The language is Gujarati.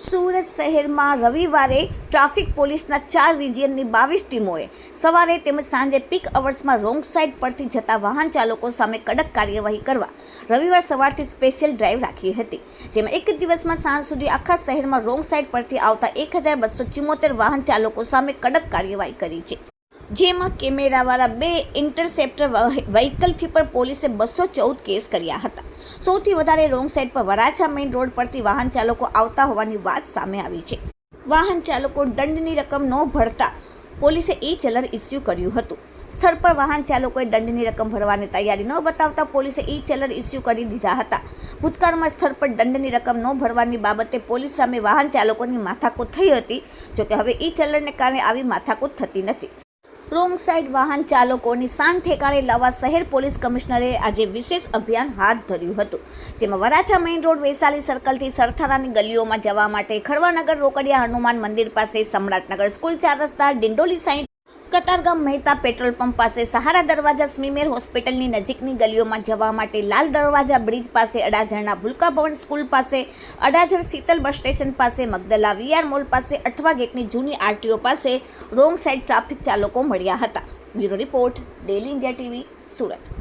શહેરમાં રવિવારે ટ્રાફિક પોલીસના ચાર રિજિયનની બાવીસ ટીમોએ સવારે તેમજ સાંજે પીક અવર્સમાં રોંગ સાઇડ પરથી જતા વાહન ચાલકો સામે કડક કાર્યવાહી કરવા રવિવાર સવારથી સ્પેશિયલ ડ્રાઈવ રાખી હતી, જેમાં એક દિવસમાં સાંજ સુધી આખા શહેરમાં રોંગ સાઇડ પરથી આવતા એક હજાર બસો ચુમ્મોતેર વાહન ચાલકો સામે કડક કાર્યવાહી કરી છે. જેમાં કેમેરાવાળા બે ઇન્ટરસેપ્ટર વ્હીકલથી પણ પોલીસે બસો ચૌદ કેસ કર્યા હતા. સૌથી વધારે રોંગ સાઈડ પર વરાછા મેઇન રોડ પરથી વાહન ચાલકો આવતા હોવાની વાત સામે આવી છે. વાહન ચાલકો દંડની રકમ ન ભરતા પોલીસે ઈ ચલણ ઇસ્યુ કર્યું હતું. સ્થળ પર વાહન ચાલકોએ દંડની રકમ ભરવાની તૈયારી ન બતાવતા પોલીસે ઈ ચલન ઇસ્યુ કરી દીધા હતા. ભૂતકાળમાં સ્થળ પર દંડની રકમ ન ભરવાની બાબતે પોલીસ સામે વાહન ચાલકોની માથાકૂટ થઈ હતી, જોકે હવે ઈ ચલણને કારણે આવી માથાકૂટ થતી નથી. રોંગ સાઇડ વાહન ચાલકોની શાન ઠેકાણે લાવવા શહેર પોલીસ કમિશનરે આજે વિશેષ અભિયાન હાથ ધર્યું હતું, જેમાં વરાછા મેઇન રોડ વૈશાલી સર્કલથી સરથાણાની ગલીઓમાં જવા માટે ખડવાનગર રોકડિયા હનુમાન મંદિર પાસે સમ્રાટનગર સ્કૂલ ચાર રસ્તા Dindoli side Katargam Mehta petrol pump પાસે સહારા દરવાજા સ્મીમેર હોસ્પિટલની નજીકની ગલીઓમાં જવા માટે લાલ દરવાજા બ્રિજ પાસે અડાજણના ભૂલકા ભવન સ્કૂલ પાસે, અડાજણ શીતલ બસ સ્ટેશન પાસે, મગદલા વીઆર મોલ પાસે, અઠવા ગેટની જૂની આરટીઓ પાસે રોંગ સાઈડ ટ્રાફિક ચાલકો મળ્યા હતા. Bureau report Daily India TV, Surat.